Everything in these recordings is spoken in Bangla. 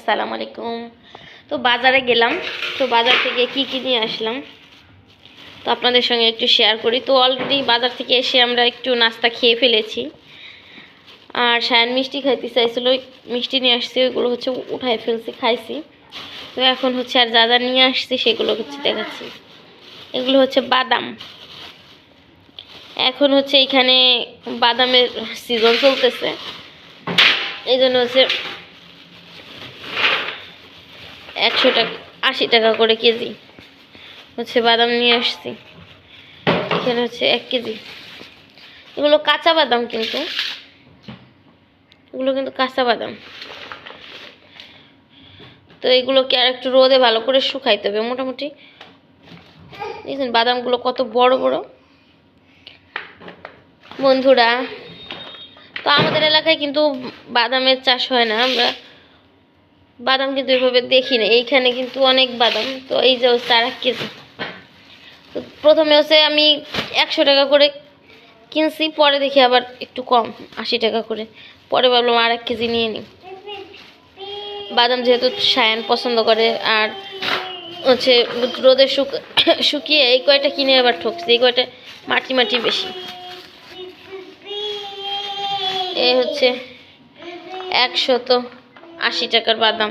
আসসালামু আলাইকুম। তো বাজারে গেলাম। তো বাজার থেকে কি কি নিয়ে আসলাম? তো আপনাদের সঙ্গে একটু শেয়ার করি। তো অলরেডি বাজার থেকে এসে আমরা একটু নাস্তা খেয়ে ফেলেছি। আর সায়ান মিষ্টি খাইতে চাইছিল। মিষ্টি নিয়ে আসছি, ওইগুলো হচ্ছে উঠাই ফেলছি, খাইছি। তো এখন হচ্ছে আর যা যা নিয়ে আসছি, সেগুলো হচ্ছে দেখাচ্ছি। এগুলো হচ্ছে বাদাম। এখন হচ্ছে এখানে বাদামের সিজন চলতেছে। এই জন্য হচ্ছে একশো টাকা আশি টাকা করে কেজি। হচ্ছে বাদাম নিয়ে আসছি। এখানে হচ্ছে এক কেজি। এগুলো কাঁচা বাদাম কিন্তু। এগুলো কিন্তু কাঁচা বাদাম। তো এগুলোকে আর একটু রোদে ভালো করে শুকাইতে হবে মোটামুটি। দেখছেন বাদামগুলো কত বড় বড়। বন্ধুরা, তো আমাদের এলাকায় কিন্তু বাদামের চাষ হয় না। আমরা বাদাম কিন্তু এভাবে দেখি না। এইখানে কিন্তু অনেক বাদাম। তো এই যে হচ্ছে আর এক কেজি। তো প্রথমে হচ্ছে আমি একশো টাকা করে কিনছি, পরে দেখি আবার একটু কম, আশি টাকা করে। পরে ভাবলাম আর এক কেজি নিয়ে নিই। বাদাম যেহেতু সায়ান পছন্দ করে, আর হচ্ছে রোদে শুক শুকিয়ে এই কয়টা কিনে আবার ঠকছি, এই কয়টা মাটি মাটি বেশি। এ হচ্ছে একশত আশি টাকার বাদাম।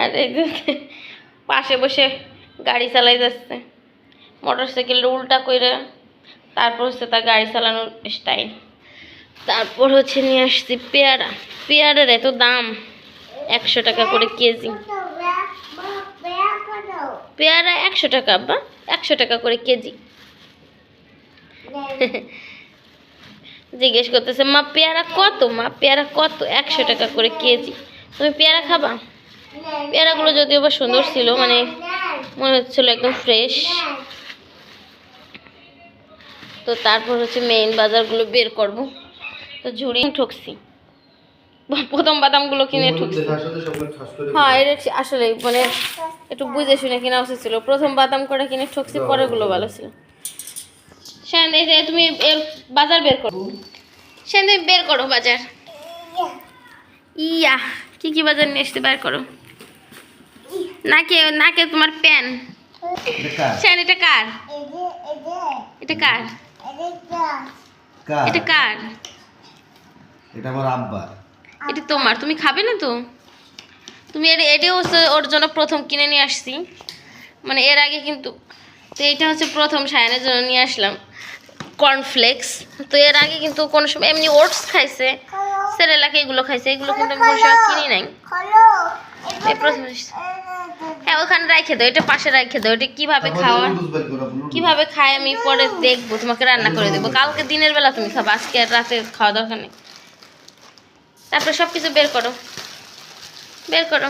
আর এই পাশে বসে গাড়ি চালাই যাচ্ছে। মোটর সাইকেলের উল্টা কইরা তারপর হচ্ছে তার গাড়ি চালানোর স্টাইল তারপর হচ্ছে নিয়ে আসছি পেয়ারা। পেয়ারার এত দাম, একশো টাকা করে কেজি। পেয়ারা একশো টাকা বা একশো টাকা করে কেজি। জিজ্ঞেস করতেছে মা পেয়ারা কত? মা পেয়ারা কত? একশো টাকা করে কেজি। তুমি পেয়ারা খাবা? পেয়ারাগুলো যদিও বা সুন্দর ছিল মানে মনে হচ্ছিল একদম ফ্রেশ। তো তারপর হচ্ছে মেইন বাজারগুলো বের করব। তো ঝুড়ি ঠকছি। প্রথম বাদামগুলো কিনে ঠকছি। হ্যাঁ এটা আসলে মানে একটু বুঝে শুনে কিনা উচিত ছিল। প্রথম বাদাম করে কিনে ঠকছি পরেগুলো ভালো ছিল। শান এই যে তুমি এর বাজার বের করো। শান তুমি বের করো বাজার। ইয়া কি কি বাজার নিয়ে আসতে বের করো। নাকে নাকে তোমার প্যান? সেন এটা কার? এটা কার? এটা কার? এটা আমার আব্বার। এটা তোমার তুমি খাবে না তো? তুমি এর এটাও হচ্ছে ওর জন্য প্রথম কিনে নিয়ে আসছি। মানে এর আগে কিন্তু তো এটা হচ্ছে প্রথম সায়নের জন্য নিয়ে আসলাম। কর্নফ্লেক্স তো এর আগে কিন্তু কোনো সময় এমনি ওটস খাইছে সেরেলাকে এগুলো খাইছে এগুলো কিন্তু আমি কোনো সময় কিনি নাই। হ্যাঁ ওখানে রেখে দাও এটা পাশে রেখে দাও এটা কীভাবে খাওয়া কীভাবে খায় আমি পরে দেখব তোমাকে রান্না করে দেবো। কালকে দিনের বেলা তুমি খাবে আজকে আর রাতে খাওয়া দরকার নেই। তারপরে সব কিছু বের করো। বের করো।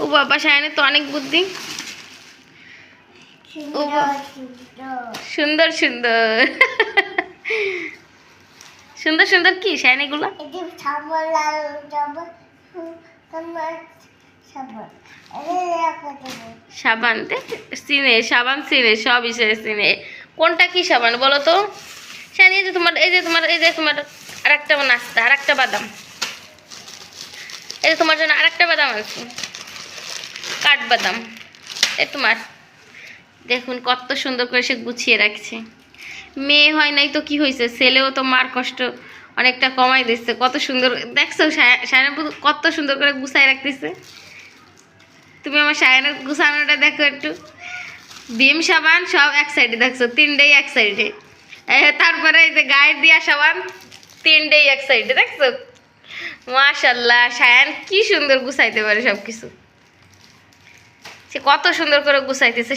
ও বাবা সায়নের তো অনেক বুদ্ধি। সুন্দর সুন্দর। সুন্দর সুন্দর কি সায়ন এগুলো? সাবান চিনে সাবান চিনে সব হিসেবে চিনে কোনটা কি সাবান বলো তো? সায়ন এই যে তোমার, এই যে তোমার, এই যে তোমার আরেকটা নাস্তা আরেকটা বাদাম। এই যে তোমার জন্য আরেকটা বাদাম আছে। কাঠবাদাম এ তোমার। দেখুন, কত সুন্দর করে সে গুছিয়ে রাখছে। মেয়ে হয় নাই তো কি হয়েছে? ছেলেও তো মার কষ্ট অনেকটা কমাই দিচ্ছে। কত সুন্দর, দেখছ সায়না কত সুন্দর করে গুছাই রাখতেছে। তুমি আমার সায়নের গুছানোটা দেখো একটু। ভীম সাবান সব এক সাইডে দেখছ, তিনটেই এক সাইডে তারপরে এই যে গায়ের দিয়া সাবান, তিনটেই এক সাইডে দেখছ? মাশাল্লাহ, সায়ান কি সুন্দর গুছাইতে পারে সব কিছু সে কত সুন্দর করে গুছাইতেছে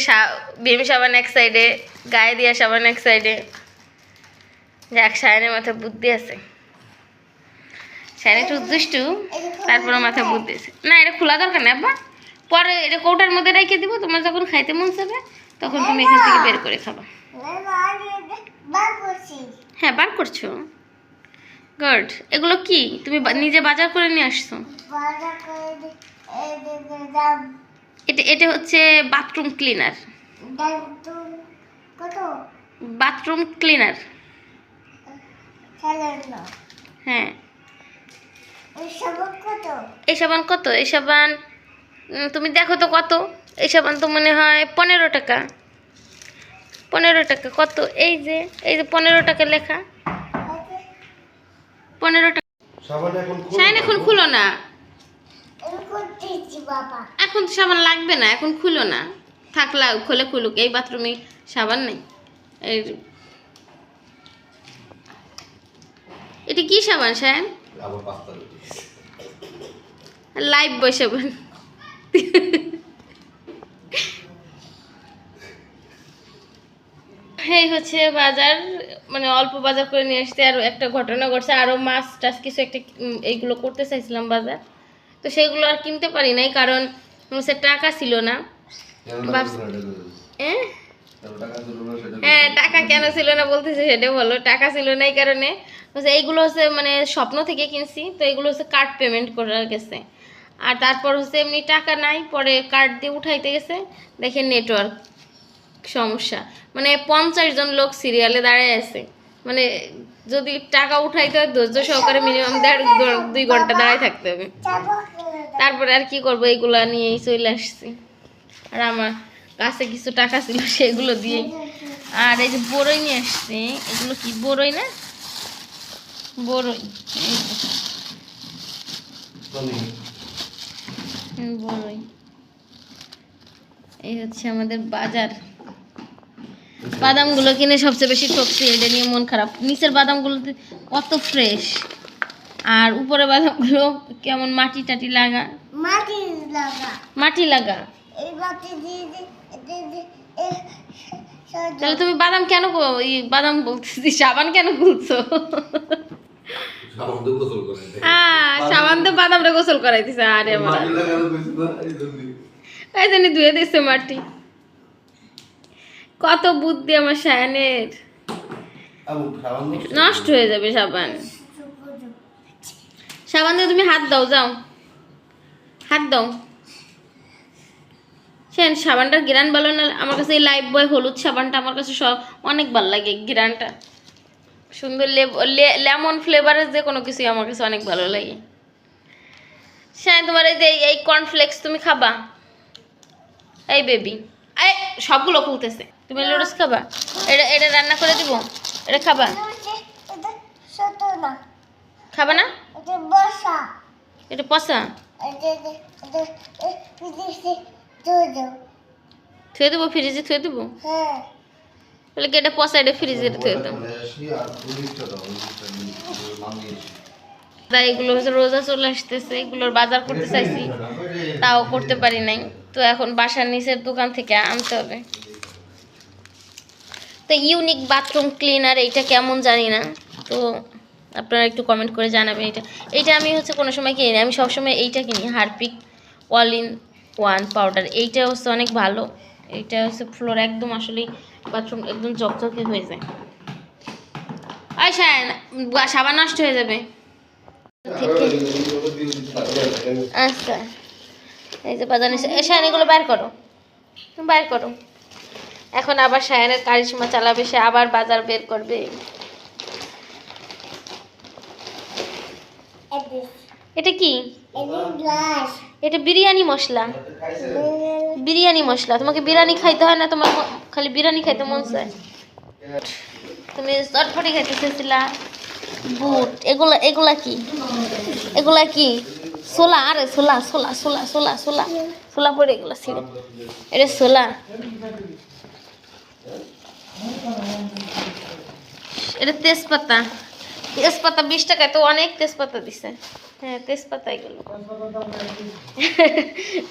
ভীম সাবান এক সাইডে গায়ে দিয়া সাবান এক সাইডে যাক, সায়নের মাথায় বুদ্ধি আছে। সায়ন একটু তারপরে মাথায় বুদ্ধি আছে। না, এটা খোলা দরকার না আব্বা। পরে এটা কৌটার মধ্যে রেখে দিব, তোমার যখন খাইতে মন চাবে, তখন তুমি এখান থেকে বের করে খাবা। হ্যাঁ বার করছ? গুড এগুলো কি? তুমি নিজে বাজার করে নিয়ে আসছো? এটা এটা হচ্ছে বাথরুম ক্লিনার বাথরুম ক্লিনার হ্যাঁ। এই সাবান কত? এই সাবান তুমি দেখো তো কত? এই সাবান তো মনে হয় পনেরো টাকা। পনেরো টাকা কত? এই যে এই যে পনেরো টাকা লেখা। পনেরো টাকা। সাবান এখন সাইন এখন খুলো না। এখন তো সাবান লাগবে না এখন খুলো না। থাকলা খুলে খুলুক এই বাথরুমে সাবান নেই। এটা কি সাবান সায়ন লাইভ বয় সাবান। এই হচ্ছে বাজার মানে অল্প বাজার করে নিয়ে আসতে আর একটা ঘটনা ঘটছে। আরও মাছ টাছ কিছু একটা এইগুলো করতে চাইছিলাম বাজার। তো সেগুলো আর কিনতে পারি নাই কারণ হচ্ছে টাকা ছিল না? হ্যাঁ টাকা কেন ছিল না বলতেছে সেটা বলো টাকা ছিল না এই কারণে। হচ্ছে এইগুলো হচ্ছে মানে স্বপ্ন থেকে কিনছি তো এগুলো হচ্ছে কার্ড পেমেন্ট করা গেছে। আর তারপর হচ্ছে এমনি টাকা নাই পরে কার্ড দিয়ে উঠাইতে গেছে দেখে নেটওয়ার্ক সমস্যা। মানে পঞ্চাশ জন লোক সিরিয়ালে দাঁড়ায় আছে। মানে যদি টাকা উঠাইতে হয় ধৈর্য সহকারে মিনিমাম দেড় দুই ঘণ্টা দাঁড়ায় থাকতে হবে। তারপরে আর কি করব এইগুলো নিয়েই চলে আসছি। আর আমার কাছে কিছু টাকা ছিল সেগুলো দিয়ে। আর এই যে বড়ই নিয়ে আসছি এগুলো কি বড়ই না? বড়ই বড়ই এই হচ্ছে আমাদের বাজার। বাদামগুলো কিনে সবচেয়ে বেশি ঠকছি এটা নিয়ে মন খারাপ। নিচের বাদামগুলো কত ফ্রেশ আর উপরে বাদামগুলো কেমন মাটি টাটি লাগা? মাটি লাগা। মাটি লাগা? তাহলে তুমি বাদাম কেন বাদাম বলতেছি সাবান কেন বলছো সাবান। হ্যাঁ তো বাদামটা গোসল করাইতেছে আরে আমার। এই জন্য ধুয়ে দিচ্ছে মাটি। কত বুদ্ধি আমার সায়ানের দাও। নষ্ট হয়ে যাবে সাবান। সাবান দিয়ে তুমি হাত দাও যাও। হাত দাও। সেন সাবানটার গ্রান ভালো না আমার কাছে এই লাইফ বয় হলুদ সাবানটা আমার কাছে সব অনেক ভালো লাগে গ্রানটা সুন্দর লেমন ফ্লেভারের যে কোনো কিছুই আমার কাছে অনেক ভালো লাগে। সেন তোমার এই যে এই- এই কর্নফ্লেক্স তুমি খাবা? এই বেবি এই সবগুলো খুলতেছে। তুমি লুডুস খাবা? এটা এটা রান্না করে দিব। এটা খাবা? খাবা না? এটা পচা? থুয়ে দেবো। ফ্রিজে থুয়ে দেবো? হ্যাঁ। বলে কি এটা পচা এটা ফ্রিজে থুয়ে দেবো? আর এগুলো হচ্ছে রোজা চলে আসতেছে এগুলোর বাজার করতে চাইছি। তাও করতে পারি নাই। তো এখন বাসার নিচের দোকান থেকে আনতে হবে। তো ইউনিক বাথরুম ক্লিনার এইটা কেমন জানি না। তো আপনারা একটু কমেন্ট করে জানাবেন এটা এইটা আমি হচ্ছে কোনো সময় কিনি আমি সবসময় এইটা কিনি। Harpic all in one powder এইটা হচ্ছে অনেক ভালো। এইটা হচ্ছে ফ্লোর একদম আসলেই বাথরুম একদম চকচকে হয়ে যায়। আই সাবান নষ্ট হয়ে যাবে। আচ্ছা। এই যে বাজার নিচে এই এগুলো বাইর করো। বাইর করো। এখন আবার শায়নের কারিশমা চালাবে, সে আবার বাজার বের করবে। এটা কি? এটা বিরিয়ানি মশলা। বিরিয়ানি মশলা। তোমাকে বিরিয়ানি খাইতে হয় না, তোমার খালি বিরিয়ানি খাইতে মন চায়। তুমি চটপটি খাইতে চেয়েছিলা বুট। এগুলা এগুলা কি? এগুলা কি? সোলা আরে সোলা সোলা সোলা সোলা সোলা সোলা পড়ে এগুলো ছিল এটা সোলা। এটা তেজপাতা। তেজপাতা বিশ টাকায় তো অনেক তেজপাতা দিছে। হ্যাঁ তেজপাতা এগুলো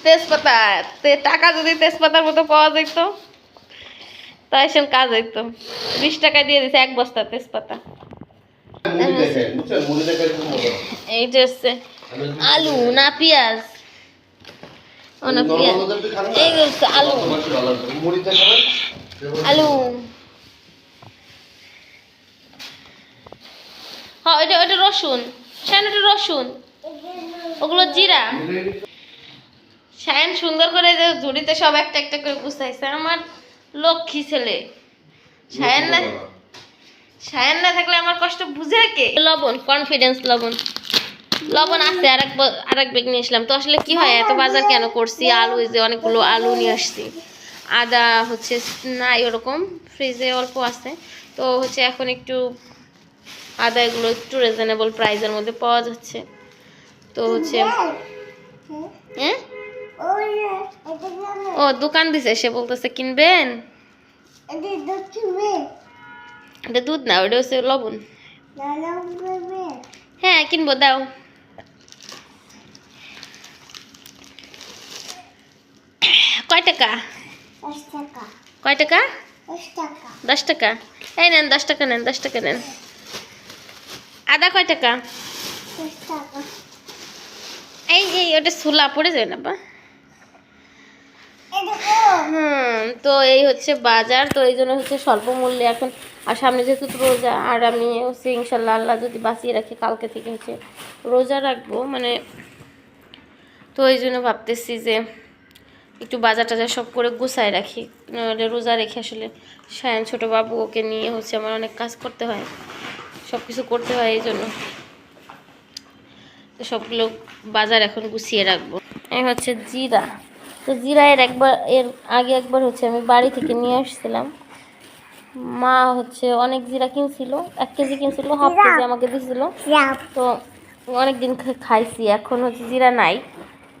তেজপাতা তে- টাকা যদি তেজপাতার মতো পাওয়া যেত তাই সে কাজ হইতো। বিশ টাকা দিয়ে দিছে এক বস্তা তেজপাতা। এইটা হচ্ছে আলু না পেঁয়াজ? ও না? এই আলু? আলু হ্যাঁ এটা রসুন। শায়ন এটা রসুন। ওগুলো জিরা। শায়ন সুন্দর করে যে ঝুড়িতে সব একটা একটা করে গুছাইছে। আমার লক্ষ্মী ছেলে। শায়ন না সায়ান না থাকলে আমার কষ্ট বুঝে কে? লবণ কনফিডেন্স লবণ। লবণ আছে আরেক আরেক ব্যাগ নিয়ে আসলাম। তো আসলে কি হয় এত বাজার কেন করছি? আলু এই যে অনেকগুলো আলু নিয়ে আসছি। আদা হচ্ছে নাই ওরকম ফ্রিজে অল্প আছে। তো হচ্ছে এখন একটু আদা এগুলো একটু রিজনেবল প্রাইসের মধ্যে পাওয়া যাচ্ছে। তো হচ্ছে হ্যাঁ ও দোকান দিছে সে বলতেছে কিনবেন? এটা দুধ না ওটা হচ্ছে লবণ। হ্যাঁ কিনবো দাও। কয় টাকা? কয় টাকা? দশ টাকা। এই নেন দশ টাকা নেন দশ টাকা নেন। আদা কয় টাকা? এই এই ওটা সুলা পড়ে যায় না বা? হুম তো এই হচ্ছে বাজার তো এই জন্য হচ্ছে স্বল্প মূল্যে এখন আর সামনে যেহেতু রোজা আর আমি হচ্ছে ইনশাল্লাহ আল্লাহ যদি বাঁচিয়ে রাখি কালকে থেকে হচ্ছে রোজা রাখব মানে তো এই জন্য ভাবতেছি যে একটু বাজার টাজার সব করে গুছায় রাখি। নাহলে রোজা রেখে আসলে সায়ন ছোটো বাবু ওকে নিয়ে হচ্ছে আমার অনেক কাজ করতে হয়। সব কিছু করতে হয় এই জন্য। তো সবগুলো বাজার এখন গুছিয়ে রাখব। এই হচ্ছে জিরা। তো জিরা এর একবার এর আগে একবার হচ্ছে আমি বাড়ি থেকে নিয়ে আসছিলাম। মা হচ্ছে অনেক জিরা কিনছিল এক কেজি কিনছিল হাফ কেজি আমাকে দিয়েছিল তো অনেক দিন খাইছি এখন হচ্ছে জিরা নাই।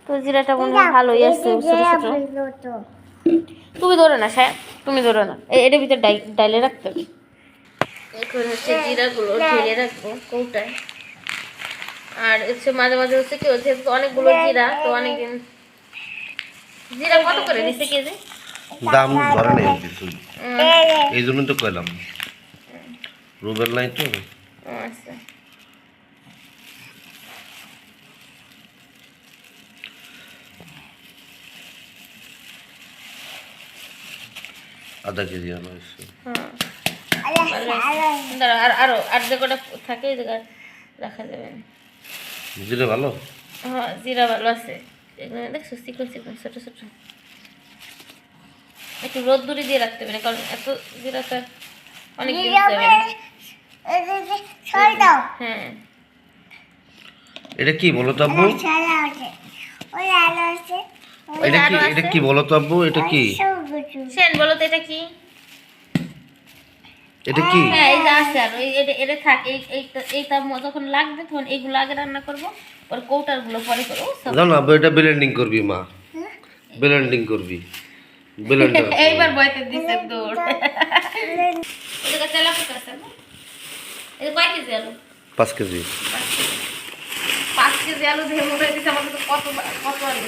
তো জিরাটা মনে হয় ভালোই আছে তুমি ধরো না স্যার তুমি ধরো না। এটার ভিতরে ডাই ডাইলে রাখতে হবে। এখন হচ্ছে জিরাগুলো ঢেলে রাখব কৌটায়। আর হচ্ছে মাঝে মাঝে হচ্ছে কি হচ্ছে অনেকগুলো জিরা তো অনেকদিন জিরা কত করে দিচ্ছে কেজি দাম ধরে নেই কিছু এই জন্য তো কইলাম। রুবেল নাই তো। আচ্ছা। আধা কেজি হ্যাঁ আর আরও আর যে কটা থাকে ওই জায়গায় রাখা যাবে। বুঝলে ভালো? হ্যাঁ জিরা ভালো আছে। এগুলো দেখছ? চিকন চিকন ছোট ছোট। একটু রোদ্দুরি দিয়ে রাখতে পারে কারণ এত জিরা তো অনেক। হ্যাঁ। এটা কি বলো তো আব্বু এটা কি এটা কি বলো তো আব্বু এটা কি? সেন বলো তো এটা কি? এটা কি? হ্যাঁ এই যে আছে আর ওই এটা এটা থাক এই এইটা যখন লাগবে তখন এইগুলো আগে রান্না করব ওর কৌটারগুলো পরে করব জানো আব্বু এটা ব্লেন্ডিং করবি মা। ব্লেন্ডিং করবি। ব্লেন্ডার এইবার বয়তে দিছে দৌড় এটা তেলা পোকা আছে এটা কয় কেজি আলু? পাঁচ কেজি। পাঁচ কেজি। আলু দিয়ে মোটাই দিছে আমাকে কত কত আলু?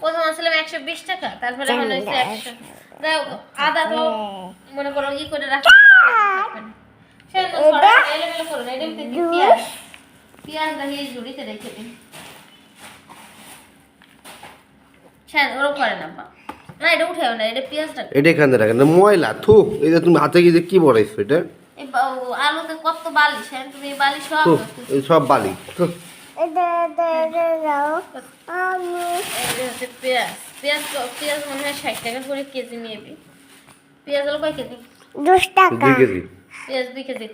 প্রথম আসলাম একশো বিশ টাকা তারপরে এখন হয়েছে একশো। আদা তো মনে করো ই করে রাখতে পেঁয়াজ। পেঁয়াজ লাগিয়ে রেখে দিন। হ্যাঁ ওরও করে না না এটা উঠেও না এটা পেঁয়াজটা। এটা এখানে রাখেন। না ময়লা থু। এই যে তুমি হাতে গিয়ে কি বড়াইছো এটা? আলুতে কত বালিশ তুমি এই বালিশ সব সব বালি। পেঁয়াজ কেজি দশ টাকা পেঁয়াজ দুই কেজি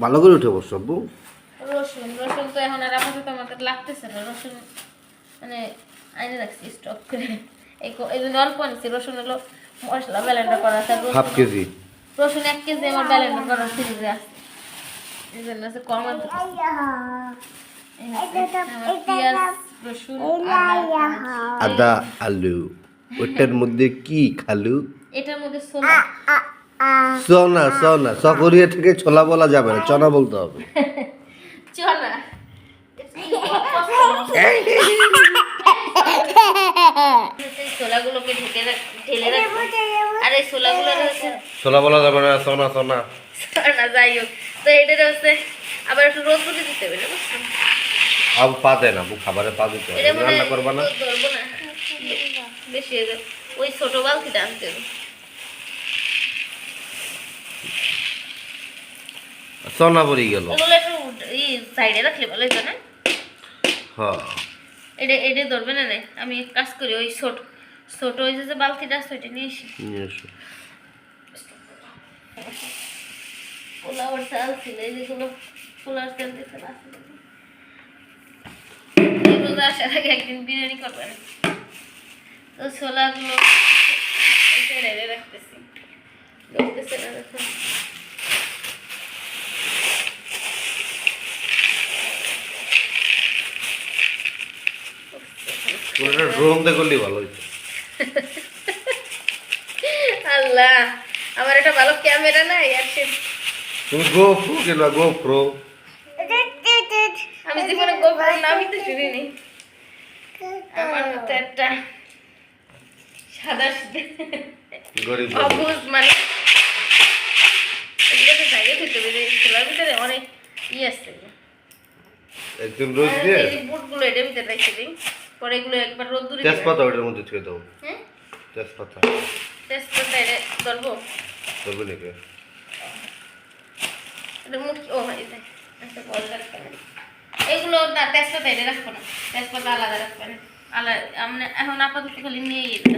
ভালো করে উঠে বসো আব্বু রসুন রসুন তো এখন আর আপাতত আমাকে লাগতেছে না রসুন মানে আইনে রাখছি স্টক করে এই জন্য অল্প আনছি রসুন হলো মশলা ব্যালেন্ডার করা হাফ কেজি রসুন এক কেজি আমার ব্যালেন্ডার করা ফ্রিজে আছে এই জন্য আছে কম আদা আলু ওটার মধ্যে কি খালু? এটার মধ্যে সোনা। সোনা সোনা। সকরিয়া থেকে ছোলা বলা যাবে না চনা বলতে হবে। চনা। ছোলাগুলোকে ঢেকে ঢেলে রাখব আর এই ছোলাগুলো ছোলা বলা যাবে না সোনা সোনা। না যাই হোক। তো এটা হচ্ছে আবার একটু রোদ রুটি দিতে হবে বুঝছ? আব পা দেয় না খাবারে পা দিতে হবে। রান্না করবা না? ধরবো না। বেশি হয়ে যাবে। ওই ছোট বালতিটা আনতে হবে। সোনা পড়ে গেল। ওগুলো একটু সাইডে রাখলে ভালো হতো না? এটা এটা ধরবে না রে? আমি কাজ করি ওই ছোট ছোট ওই যে বালতিটা আছে ওইটা নিয়ে আসি। নিয়ে এসো। পোলাওয়ার চাল ছিল এই যেগুলো পোলাওয়ার চাল দিতে আসার আগে একদিন বিরিয়ানি করবেন তো ছোলাগুলো রাখতেছি। ধরতেছে না দেখুন দিয়ে করলেই ভালো হইতো। আল্লাহ আমার একটা ভালো ক্যামেরা নাই আর সে তুমি গো প্রো কিনবা গো প্রো আমি জীবনে গোপন নামই তো শুনিনি আমার তো একটা সাদা গরিব অবুজ মানে এগুলোকে জায়গায় খেতে হবে খোলার ভিতরে অনেক ই আছে। একদিন রোজ দিয়ে এই বুটগুলো এটার ভিতরে রেখে দিই। পরে এগুলো একবার রোদ দূরে তেজপাতা ওটার মধ্যে ছুঁয়ে দাও। হ্যাঁ তেজপাতা। তেজপাতা এটা ধরবো? করবে নাকি? এটা মুখ ও দেখ একটা বল রাখবে না এগুলো না তেজপাতা এটা রাখব না। তেজপাতা আলাদা রাখবে না। আলাদা আমরা এখন আপাতত খালি নিয়ে যেতে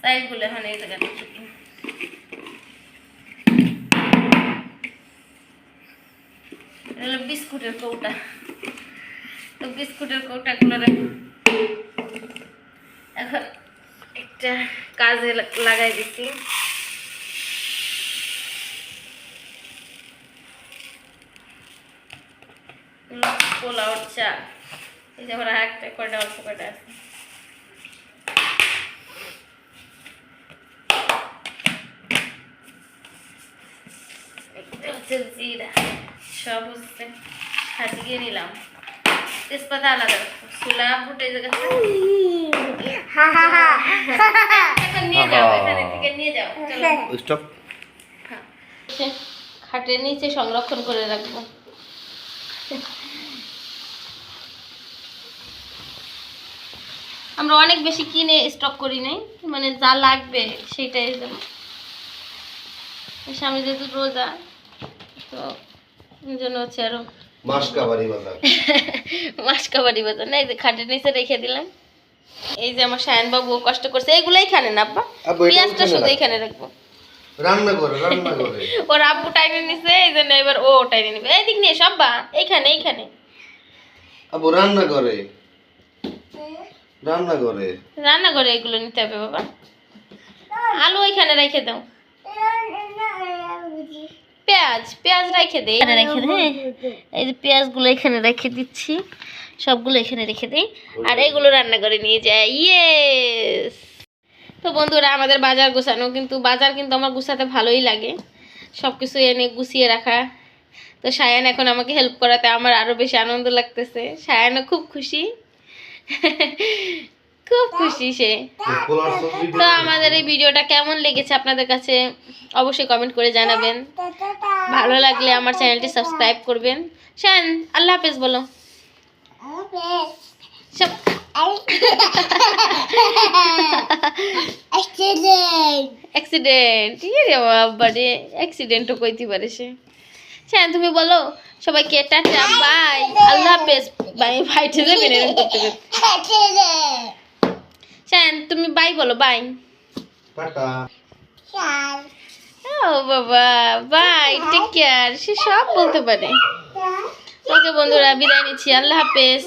সাইডগুলো এখন এই হলো বিস্কুটের কৌটা। তো বিস্কুটের কৌটাগুলো এখন একটা কাজে লাগাই দিচ্ছি পোলাওর চা। এই যে আমার একটা কয়টা অল্প কয়টা আছে। জিরা, সব হচ্ছে সাজিয়ে নিলাম। তেজপাতা আলাদা সুলা ফুটে জায়গা এখন নিয়ে যাও এখানে থেকে নিয়ে যাও। স্টপ হ্যাঁ। খাটের নিচে সংরক্ষণ করে রাখব। আমরা অনেক বেশি কিনে স্টক করি নাই। মানে যা লাগবে সেটাই স্বামী যেহেতু রোজা তো এই জন্য হচ্ছে আরও মাস কাবারি বাজার। মাছ বাজার না এই যে খাটের নিচে রেখে দিলাম। এই যে আমার সায়ন বাবু কষ্ট করছে এইগুলোই খানে না আব্বা? আব্বু, পেঁয়াজটা শুধু। এখানে রাখব। রান্না করে রান্না করে। ওর আব্বু টাইনে নিছে এই জন্য এবার ও টাইনে নিবে। এইদিক নিয়ে সব বা এইখানে এইখানে। আবু রান্না করে। রান্না করে। রান্না করে এগুলো নিতে হবে বাবা। আলু ওইখানে রেখে দাও। পেঁয়াজ পেঁয়াজ রেখে দে এখানে রেখে দে এই যে পেঁয়াজগুলো এখানে রেখে দিচ্ছি। সবগুলো এখানে রেখে দিই। আর এগুলো রান্না করে নিয়ে যাই। ইয়েস তো বন্ধুরা আমাদের বাজার গোছানো কিন্তু বাজার কিন্তু আমার গুছাতে ভালোই লাগে। সব কিছু এনে গুছিয়ে রাখা। তো সায়ান এখন আমাকে হেল্প করাতে আমার আরও বেশি আনন্দ লাগতেছে। সায়ানও খুব খুশি। খুব খুশি সে। তো আমাদের এই ভিডিওটা কেমন লেগেছে আপনাদের কাছে অবশ্যই কমেন্ট করে জানাবেন। ভালো লাগলে আমার চ্যানেলটি সাবস্ক্রাইব করবেন। শ্যান আল্লাহ হাফেজ বলো। অ্যাক্সিডেন্ট ইয়ে রে অ্যাক্সিডেন্টও কইতে পারে সে। শান তুমি বলো সবাইকে টাটা বাই আল্লাহ হাফেজ। বাই ভাইটে যাবে না এরকম করতে করতে তুমি বাই বলো বাই ও বাবা বাই টেক কেয়ার সে সব বলতে পারে। ওকে বন্ধুরা বিদায় নিচ্ছি আল্লাহ হাফেজ।